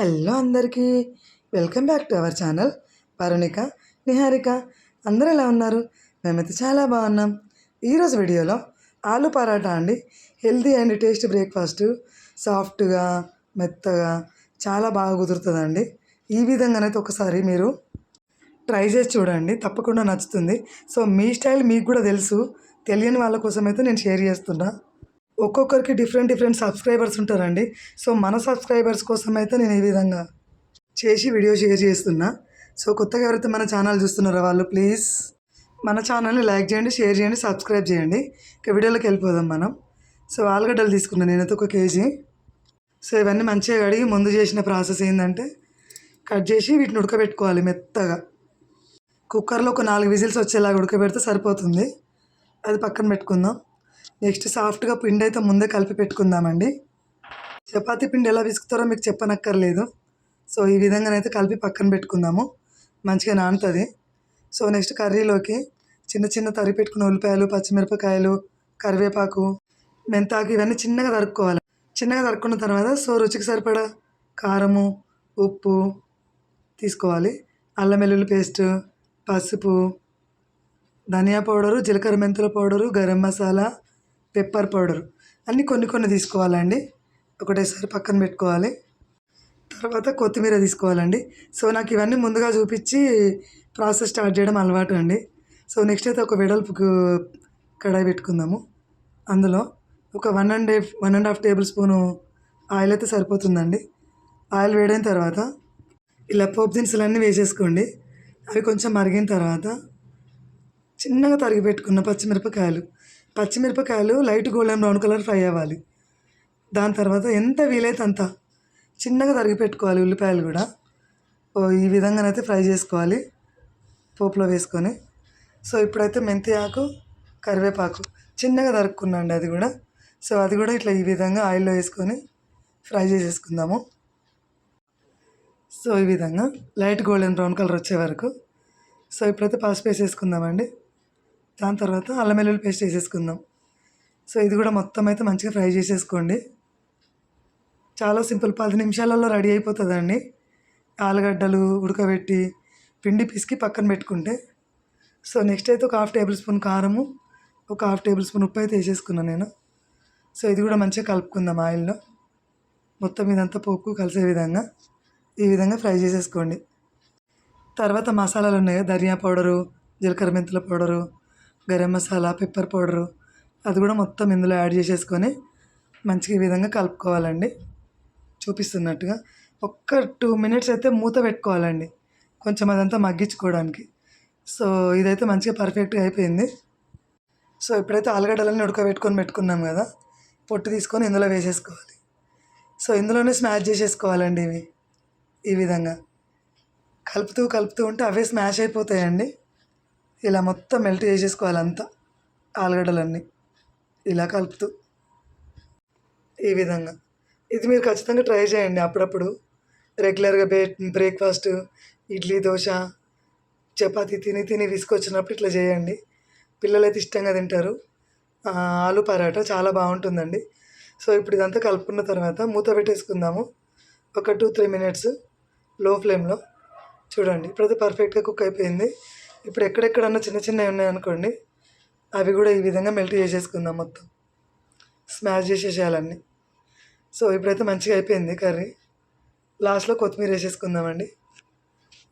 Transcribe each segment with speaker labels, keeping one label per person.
Speaker 1: Hello అందరికీ. Welcome back to our channel. Parunika Niharika అందరూ ఎలా ఉన్నారు? మేమైతే చాలా బాగున్నాం. ఈరోజు వీడియోలో ఆలు పరాటా అండి. Healthy and taste breakfast. సాఫ్ట్గా మెత్తగా చాలా బాగా కుదురుతుందండి. ఈ విధంగానైతే ఒకసారి మీరు ట్రై చేసి చూడండి. తప్పకుండా నచ్చుతుంది. సో మీ స్టైల్ మీకు కూడా తెలుసు. తెలియని వాళ్ళ కోసం అయితే నేను షేర్ చేస్తున్నా. ఒక్కొక్కరికి డిఫరెంట్ డిఫరెంట్ సబ్స్క్రైబర్స్ ఉంటారండి. సో మన సబ్స్క్రైబర్స్ కోసం అయితే నేను ఈ విధంగా చేసి వీడియో షేర్ చేస్తున్నా. సో కొత్తగా ఎవరైతే మన ఛానల్ చూస్తున్నారో వాళ్ళు ప్లీజ్ మన ఛానల్ని లైక్ చేయండి షేర్ చేయండి సబ్స్క్రైబ్ చేయండి. ఇక వీడియోలోకి వెళ్ళిపోదాం మనం. సో ఆలుగడ్డలు తీసుకున్నాను నేనైతే ఒక కేజీ. సో ఇవన్నీ మంచిగా కడిగి ముందు చేసిన ప్రాసెస్ ఏంటంటే కట్ చేసి వీటిని ఉడకబెట్టుకోవాలి మెత్తగా. కుక్కర్లో ఒక నాలుగు విజిల్స్ వచ్చేలాగా ఉడకబెడితే సరిపోతుంది. అది పక్కన పెట్టుకుందాం. నెక్స్ట్ సాఫ్ట్గా పిండి అయితే ముందే కలిపి పెట్టుకుందామండి. చపాతీ పిండి ఎలా విసుకుతారో మీకు చెప్పనక్కర్లేదు. సో ఈ విధంగానైతే కలిపి పక్కన పెట్టుకుందాము. మంచిగా నానుతుంది. సో నెక్స్ట్ కర్రీలోకి చిన్న చిన్న తరి పెట్టుకున్న ఉల్లిపాయలు పచ్చిమిరపకాయలు కరివేపాకు మెంతాకు ఇవన్నీ చిన్నగా తరుక్కోవాలి. చిన్నగా తరుక్కున్న తర్వాత సో రుచికి సరిపడా కారము ఉప్పు తీసుకోవాలి. అల్లం వెల్లుల్లి పేస్ట్ పసుపు ధనియా పౌడరు జీలకర్ర మెంతుల powder garam masala pepper powder. అన్నీ కొన్ని కొన్ని తీసుకోవాలండి. ఒకటేసారి పక్కన పెట్టుకోవాలి. తర్వాత కొత్తిమీర తీసుకోవాలండి. సో నాకు ఇవన్నీ ముందుగా చూపించి ప్రాసెస్ స్టార్ట్ చేయడం అలవాటు అండి. సో నెక్స్ట్ అయితే ఒక వెడల్పుకు కడాయి పెట్టుకుందాము. అందులో ఒక one and one and half tablespoon oil అయితే సరిపోతుందండి. ఆయిల్ వేడైన తర్వాత ఇలా పోపు దినుసులన్నీ వేసేసుకోండి. అవి కొంచెం మరిగిన తర్వాత చిన్నగా తరిగి పెట్టుకున్న పచ్చిమిరపకాయలు. పచ్చిమిరపకాయలు light golden brown colour fry అవ్వాలి. దాని తర్వాత ఎంత వీలైతే అంత చిన్నగా తరిగి పెట్టుకోవాలి ఉల్లిపాయలు కూడా. ఓ ఈ విధంగానైతే ఫ్రై చేసుకోవాలి. పోపులో వేసుకొని. సో ఇప్పుడైతే మెంతి ఆకు కరివేపాకు చిన్నగా తరుక్కున్నాండి అది కూడా. సో అది కూడా ఇట్లా ఈ విధంగా ఆయిల్లో వేసుకొని ఫ్రై చేసేసుకుందాము. సో ఈ విధంగా లైట్ గోల్డెన్ బ్రౌన్ కలర్ వచ్చే వరకు. సో ఇప్పుడైతే పసుపు వేసేసుకుందామండి. దాని తర్వాత అల్లం వెల్లుల్లి పేస్ట్ వేసేసుకుందాం. సో ఇది కూడా మొత్తం అయితే మంచిగా ఫ్రై చేసేసుకోండి. చాలా సింపుల్ పది నిమిషాలలో రెడీ అయిపోతుందండి. ఆలుగడ్డలు ఉడకబెట్టి పిండి పిసికి పక్కన పెట్టుకుంటే. సో నెక్స్ట్ అయితే ఒక హాఫ్ టేబుల్ స్పూన్ కారము ఒక హాఫ్ టేబుల్ స్పూన్ ఉప్పు అయితే వేసేసుకున్నాను నేను. సో ఇది కూడా మంచిగా కలుపుకుందాం ఆయిల్లో. మొత్తం ఇదంతా పోపు కలిసే విధంగా ఈ విధంగా ఫ్రై చేసేసుకోండి. తర్వాత మసాలాలు ఉన్నాయి కదా ధనియా పౌడరు జీలకర్ర మెంతుల powder garam masala pepper powder అది కూడా మొత్తం ఇందులో యాడ్ చేసేసుకొని మంచిగా ఈ విధంగా కలుపుకోవాలండి. చూపిస్తున్నట్టుగా ఒక్క టూ మినిట్స్ అయితే మూత పెట్టుకోవాలండి. కొంచెం అదంతా మగ్గించుకోవడానికి. సో ఇదైతే మంచిగా పర్ఫెక్ట్గా అయిపోయింది. సో ఇప్పుడైతే ఆలుగడ్డలన్నీ ఉడకబెట్టుకొని పెట్టుకున్నాం కదా పొట్టు తీసుకొని ఇందులో వేసేసుకోవాలి. సో ఇందులోనే స్మాష్ చేసేసుకోవాలండి ఇవి. ఈ విధంగా కలుపుతూ కలుపుతూ ఉంటే అవే స్మాష్ అయిపోతాయండి. ఇలా మొత్తం మెల్ట్ చేసేసుకోవాలి అంతా ఆలుగడ్డలన్నీ. ఇలా కలుపుతూ. ఈ విధంగా. ఇది మీరు ఖచ్చితంగా ట్రై చేయండి అప్పుడప్పుడు. రెగ్యులర్గా బ్రే బ్రేక్ఫాస్ట్ ఇడ్లీ దోశ చపాతి తిని తిని విసుకొచ్చినప్పుడు ఇట్లా చేయండి. పిల్లలైతే ఇష్టంగా తింటారు. ఆలు పరాటా చాలా బాగుంటుందండి. సో ఇప్పుడు ఇదంతా కలుపుకున్న తర్వాత మూత పెట్టేసుకుందాము. ఒక టూ త్రీ మినిట్స్లో ఫ్లేమ్లో. చూడండి ఇప్పుడైతే పర్ఫెక్ట్గా కుక్ అయిపోయింది. ఇప్పుడు ఎక్కడెక్కడన్నా చిన్న చిన్నవి ఉన్నాయనుకోండి అవి కూడా ఈ విధంగా మెల్ట్ చేసేసుకుందాం మొత్తం. స్మాష్ చేసేసేయాలన్నీ. సో ఇప్పుడైతే మంచిగా అయిపోయింది కర్రీ. లాస్ట్లో కొత్తిమీర వేసేసుకుందామండి.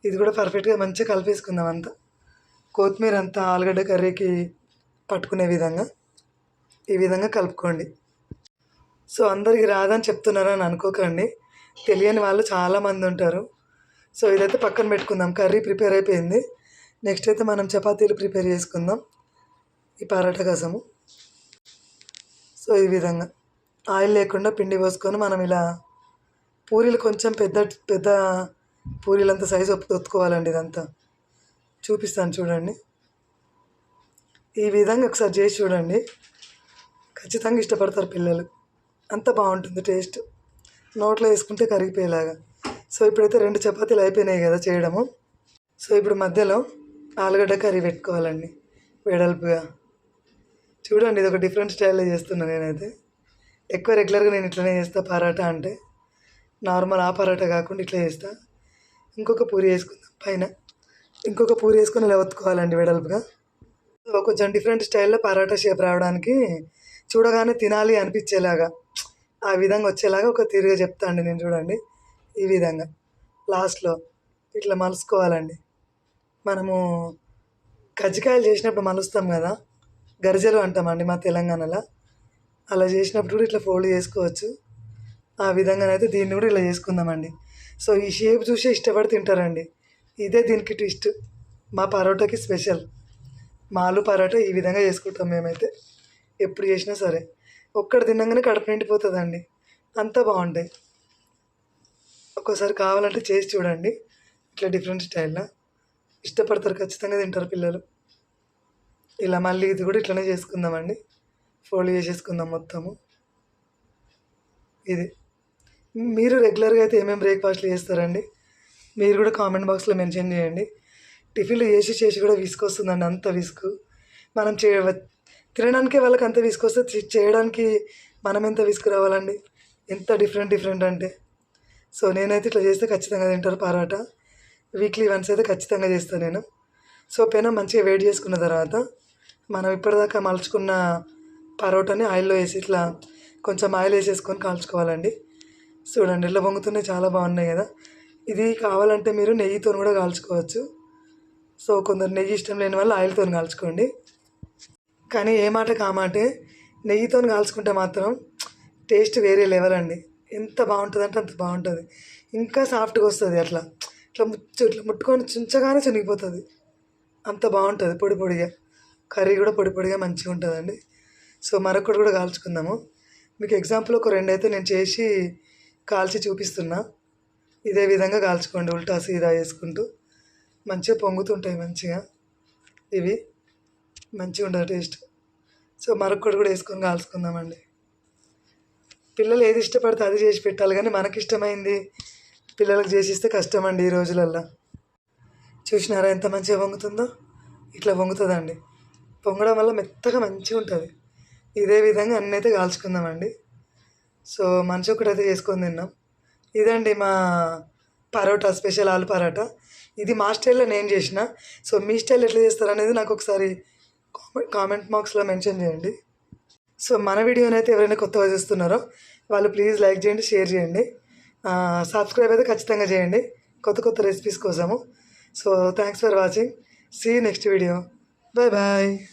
Speaker 1: ఇది కూడా పర్ఫెక్ట్గా మంచిగా కలిపేసుకుందాం అంతా. కొత్తిమీర అంతా ఆలుగడ్డ కర్రీకి పట్టుకునే విధంగా ఈ విధంగా కలుపుకోండి. సో అందరికి రాదని చెప్తున్నారని అనుకోకండి. తెలియని వాళ్ళు చాలామంది ఉంటారు. సో ఇదైతే పక్కన పెట్టుకుందాం. కర్రీ ప్రిపేర్ అయిపోయింది. నెక్స్ట్ అయితే మనం చపాతీలు ప్రిపేర్ చేసుకుందాం. ఈ పరాట కోసము సో ఈ విధంగా. ఆయిల్ లేకుండా పిండి పోసుకొని మనం ఇలా పూరీలు కొంచెం పెద్ద పెద్ద పూరీలంత సైజు ఒత్తు- ఒత్తుకోవాలండి ఇదంతా. చూపిస్తాను చూడండి. ఈ విధంగా ఒకసారి చేసి చూడండి. ఖచ్చితంగా ఇష్టపడతారు పిల్లలు. అంత బాగుంటుంది టేస్ట్. నోట్లో వేసుకుంటే కరిగిపోయేలాగా. సో ఇప్పుడైతే రెండు చపాతీలు అయిపోయినాయి కదా చేయడము. సో ఇప్పుడు మధ్యలో ఆలుగడ్డ కర్రీ పెట్టుకోవాలండి. వెడల్పుగా. చూడండి ఇది ఒక డిఫరెంట్ స్టైల్లో చేస్తున్నా నేనైతే. ఎక్కువ రెగ్యులర్గా నేను ఇట్లనే చేస్తా పరాటా అంటే. నార్మల్ ఆ పరోటా కాకుండా ఇట్లా చేస్తా. ఇంకొక పూరి వేసుకుందాం పైన. ఇంకొక పూరి వేసుకొని ఇలా ఒత్తుకోవాలండి వెడల్పుగా. కొంచెం డిఫరెంట్ స్టైల్లో పరాటా షేప్ రావడానికి చూడగానే తినాలి అనిపించేలాగా. ఆ విధంగా వచ్చేలాగా ఒక తీరుగా చెప్తాండి నేను చూడండి. ఈ విధంగా. లాస్ట్లో ఇట్లా మలుసుకోవాలండి. మనము కజ్జికాయలు చేసినప్పుడు మలుస్తాం కదా గరిజలు అంటామండి మా తెలంగాణలో. అలా చేసినప్పుడు కూడా ఇట్లా ఫోల్డ్ చేసుకోవచ్చు. ఆ విధంగానైతే దీన్ని కూడా ఇలా చేసుకుందామండి. సో ఈ షేప్ చూసి ఇష్టపడి తింటారండి. ఇదే దీనికి ట్విస్ట్. మా పరోటాకి స్పెషల్. మా ఆలు పరోటా ఈ విధంగా చేసుకుంటాం మేమైతే. ఎప్పుడు చేసినా సరే. ఒక్కడ తిన్నాగానే కడుపు నిండిపోతుందండి. అంతా బాగుంటాయి. ఒక్కోసారి కావాలంటే చేసి చూడండి. ఇట్లా డిఫరెంట్ స్టైల్లో. ఇష్టపడతారు ఖచ్చితంగా తింటారు పిల్లలు. ఇలా మళ్ళీ ఇది కూడా ఇట్లనే చేసుకుందామండి. ఫోల్డ్ చేసేసుకుందాం మొత్తము. ఇది. మీరు రెగ్యులర్గా అయితే ఏమేమి బ్రేక్ఫాస్ట్లు చేస్తారండి? మీరు కూడా కామెంట్ బాక్స్లో మెన్షన్ చేయండి. టిఫిన్లు చేసి చేసి కూడా విసుకొస్తుందండి అంత విసుగు మనం చే తినడానికి వాళ్ళకి అంత విసుకొస్తే చేయడానికి మనం ఎంత విసుగు రావాలండి? ఎంత డిఫరెంట్ డిఫరెంట్ అంటే. సో నేనైతే ఇట్లా చేస్తే ఖచ్చితంగా తింటారు పరాటా. వీక్లీ వన్స్ అయితే ఖచ్చితంగా చేస్తాను నేను. సో పెనం మంచిగా వేడి చేసుకున్న తర్వాత మనం ఇప్పటిదాకా మలుచుకున్న పరోటాని ఆయిల్లో వేసి ఇట్లా కొంచెం ఆయిల్ వేసేసుకొని కాల్చుకోవాలండి. చూడండి ఇట్లా పొంగుతున్నాయి చాలా బాగున్నాయి కదా. ఇది కావాలంటే మీరు నెయ్యితో కూడా కాల్చుకోవచ్చు. సో కొందరు నెయ్యి ఇష్టం లేని వాళ్ళు ఆయిల్తో కాల్చుకోండి. కానీ ఏ మాట కామాటే నెయ్యితో కాల్చుకుంటే మాత్రం టేస్ట్ వేరే లెవెల్ అండి. ఎంత బాగుంటుందంటే అంత బాగుంటుంది. ఇంకా సాఫ్ట్గా వస్తుంది అట్లా. ఇట్లా ముచ్చు ఇట్లా ముట్టుకొని చుంచగానే చినిగిపోతుంది అంత బాగుంటుంది పొడి పొడిగా. కర్రీ కూడా పొడి పొడిగా మంచిగా ఉంటుందండి. సో మరొకటి కూడా కాల్చుకుందాము. మీకు ఎగ్జాంపుల్ ఒక రెండు అయితే నేను చేసి కాల్చి చూపిస్తున్నా. ఇదే విధంగా కాల్చుకోండి. ఉల్టా సీదా వేసుకుంటూ. మంచిగా పొంగుతుంటాయి మంచిగా. ఇవి మంచిగా ఉంటుంది టేస్ట్. సో మరొకటి కూడా వేసుకొని కాల్చుకుందామండి. పిల్లలు ఏది ఇష్టపడితే అది చేసి పెట్టాలి కానీ మనకి ఇష్టమైంది పిల్లలకు చేసి ఇస్తే కష్టం అండి ఈ రోజులల్లో. చూసినారా ఎంత మంచిగా వంగుతుందో? ఇట్లా వంగుతుందండి. పొంగడం వల్ల మెత్తగా మంచిగా ఉంటుంది. ఇదే విధంగా అన్నీ అయితే కాల్చుకుందామండి. సో మంచి ఒకటి అయితే చేసుకొని తిన్నాం. ఇదండి మా పరోటా స్పెషల్ ఆలు పరోటా. ఇది మా స్టైల్లో నేను చేసిన. సో మీ స్టైల్ ఎట్లా చేస్తారు అనేది నాకు ఒకసారి కామెంట్ కామెంట్ బాక్స్లో మెన్షన్ చేయండి. సో మన వీడియోనైతే ఎవరైనా కొత్తగా చూస్తున్నారో వాళ్ళు ప్లీజ్ లైక్ చేయండి షేర్ చేయండి. సబ్స్క్రైబ్ అయితే ఖచ్చితంగా చేయండి. కొత్త కొత్త రెసిపీస్ కోసము. So thanks for watching see next video bye bye